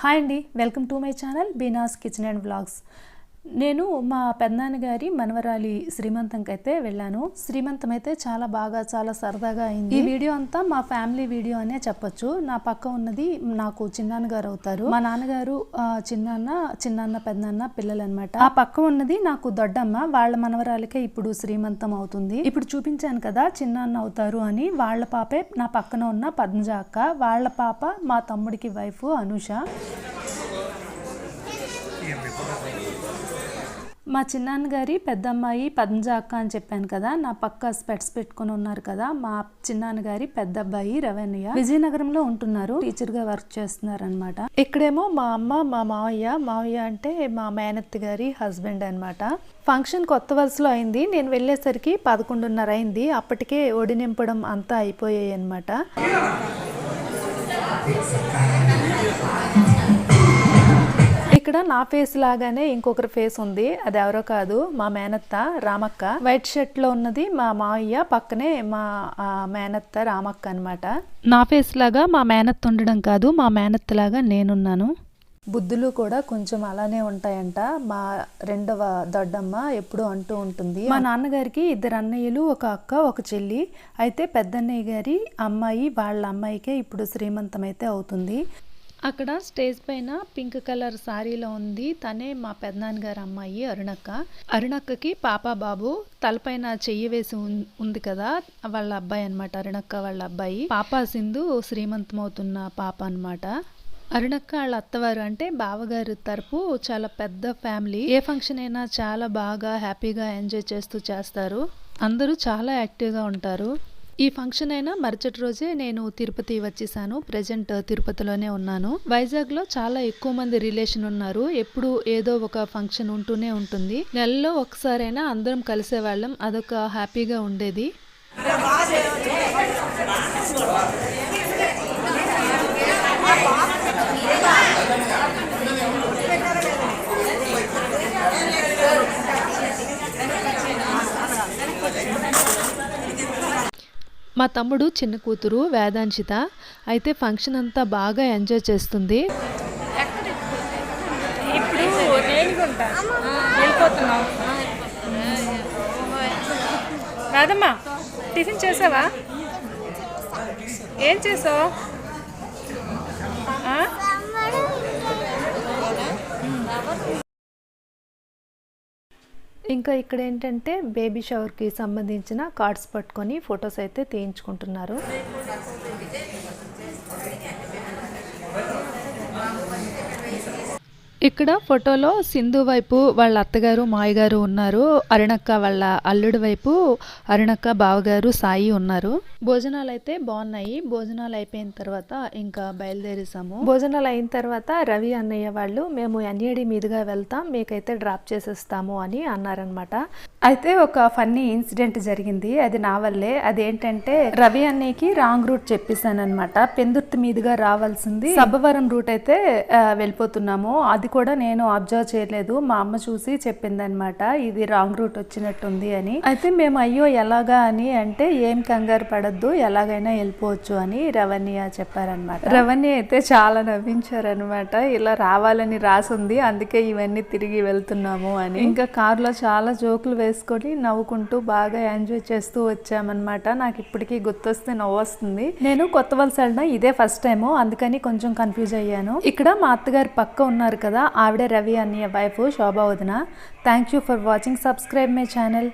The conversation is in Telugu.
హాయ్ అండి welcome to my channel Beena's kitchen and vlogs. నేను మా పెద్దనాన్నగారి మనవరాలి శ్రీమంతంకి అయితే వెళ్ళాను. శ్రీమంతం అయితే చాలా బాగా చాలా సరదాగా అయింది. ఈ వీడియో అంతా మా ఫ్యామిలీ వీడియో అనే చెప్పొచ్చు. నా పక్క ఉన్నది నాకు చిన్నాన్నగారు అవుతారు. మా నాన్నగారు చిన్నాన్న చిన్నాన్న పెద్దనాన్న పిల్లలు అనమాట ఆ పక్క ఉన్నది నాకు దొడ్డమ్మ. వాళ్ళ మనవరాలకే ఇప్పుడు శ్రీమంతం అవుతుంది. ఇప్పుడు చూపించాను కదా చిన్నాన్న అవుతారు అని. వాళ్ళ పాపే నా పక్కన ఉన్న పద్మజ అక్క. వాళ్ళ పాప మా తమ్ముడికి వైఫ్ అనుష. మా చిన్నాన్నగారి పెద్దమ్మాయి పద్మజ అక్క అని చెప్పాను కదా నా పక్క స్పెట్స్ పెట్టుకుని ఉన్నారు కదా మా చిన్నాన్నగారి పెద్ద అబ్బాయి రవణయ్య విజయనగరంలో ఉంటున్నారు టీచర్గా వర్క్ చేస్తున్నారు అనమాట ఇక్కడేమో మా అమ్మ మా మావయ్య మావయ్య అంటే మా మేనత్త గారి హస్బెండ్ అనమాట ఫంక్షన్ కొత్త వలసలో అయింది నేను వెళ్ళేసరికి పదకొండున్నర అయింది అప్పటికే ఒడి నింపడం అంతా అయిపోయాయి అనమాట ఇక్కడ నా ఫేస్ లాగానే ఇంకొకరి ఫేస్ ఉంది. అది ఎవరో కాదు మా మేనత్త రామక్క. వైట్ షర్ట్లో ఉన్నది మా మావయ్య పక్కనే మా మేనత్త రామక్క అన్నమాట. నా ఫేస్ లాగా మా మేనత్త ఉండడం కాదు మా మేనత్త లాగా నేనున్నాను. బుద్ధులు కూడా కొంచెం అలానే ఉంటాయంట. మా రెండవ దొడ్డమ్మ ఎప్పుడు అంటూ ఉంటుంది. మా నాన్నగారికి ఇద్దరు అన్నయ్యలు ఒక అక్క ఒక చెల్లి. అయితే పెద్దన్నయ్య గారి అమ్మాయి వాళ్ళ అమ్మాయికే ఇప్పుడు శ్రీమంతం అయితే అవుతుంది. అక్కడ స్టేజ్ పైన పింక్ కలర్ సారీలో ఉంది. తనే మా పెద్దనాన్నగారి అమ్మాయి అరుణక్క. అరుణక్కకి పాప బాబు తలపైన చెయ్యి వేసి ఉంది కదా వాళ్ళ అబ్బాయి అనమాట అరుణక్క వాళ్ళ అబ్బాయి. పాప సింధు శ్రీమంతమవుతున్న పాప అన్నమాట. అరుణక్క వాళ్ళ అత్తవారు అంటే బావగారు తరపు చాలా పెద్ద ఫ్యామిలీ. ఏ ఫంక్షన్ అయినా చాలా బాగా హ్యాపీగా ఎంజాయ్ చేస్తూ చేస్తారు. అందరూ చాలా యాక్టివ్గా ఉంటారు. ఈ ఫంక్షన్ అయినా మరుసటి రోజే నేను తిరుపతి వచ్చేసాను. ప్రజెంట్ తిరుపతిలోనే ఉన్నాను. వైజాగ్లో చాలా ఎక్కువ మంది రిలేషన్ ఉన్నారు. ఎప్పుడు ఏదో ఒక ఫంక్షన్ ఉంటూనే ఉంటుంది. నెలలో ఒకసారైనా అందరం కలిసేవాళ్ళం. అదొక హ్యాపీగా ఉండేది. మా తమ్ముడు చిన్న కూతురు వేదాంశిత అయితే ఫంక్షన్ అంతా బాగా ఎంజాయ్ చేస్తుంది. రాదమ్మా టిఫిన్ చేసావా? ఏం చేసావు? ఇంకా ఇక్కడ ఏంటంటే బేబీ షవర్కి సంబంధించిన కార్డ్స్ పట్టుకొని ఫొటోస్ అయితే తీయించుకుంటున్నారు. ఇక్కడ ఫోటోలో సింధు వైపు వాళ్ళ అత్తగారు మాయగారు ఉన్నారు. అరుణక్క వాళ్ళ అల్లుడి వైపు అరుణక్క బావగారు సాయి ఉన్నారు. భోజనాలు అయితే బాగున్నాయి. భోజనాలు అయిపోయిన తర్వాత ఇంకా బయలుదేరేసాము భోజనాలు అయిన తర్వాత రవి అన్నయ్య వాళ్ళు మేము ఎన్ఏడి మీదుగా వెళ్తాం. మీకైతే డ్రాప్ చేసేస్తాము అని అన్నారనమాట అయితే ఒక ఫన్నీ ఇన్సిడెంట్ జరిగింది. అది నా వల్లే. అదేంటంటే రవి అన్నయ్యకి రాంగ్ రూట్ చెప్పేశాను అనమాట పెందుర్తి మీదుగా రావాల్సింది సబ్బవరం రూట్ అయితే వెళ్ళిపోతున్నాము. అది కూడా నేను అబ్జర్వ్ చేయలేదు. మా అమ్మ చూసి చెప్పింది అనమాట ఇది రాంగ్ రూట్ వచ్చినట్టుంది అని. అయితే మేము అయ్యో ఎలాగా అని అంటే ఏం కంగారు పడద్దు ఎలాగైనా వెళ్ళిపోవచ్చు అని రవణ్య చెప్పారనమాట రవణ్య అయితే చాలా నవ్వించారనమాట ఇలా రావాలని రాసుంది అందుకే ఇవన్నీ తిరిగి వెళ్తున్నాము అని. ఇంకా కార్లో చాలా జోకులు వేసుకొని నవ్వుకుంటూ బాగా ఎంజాయ్ చేస్తూ వచ్చామన్నమాట. నాకు ఇప్పటికీ గుర్తొస్తే నవ్వు వస్తుంది నేను కొత్త వలస వెళ్ళడం ఇదే ఫస్ట్ టైము అందుకని కొంచెం కన్ఫ్యూజ్ అయ్యాను. ఇక్కడ మా అత్తగారు పక్క ఉన్నారు కదా కదా రవి అన్నయ్య వైఫ్ శోభా వదిన. Thank you for watching subscribe my channel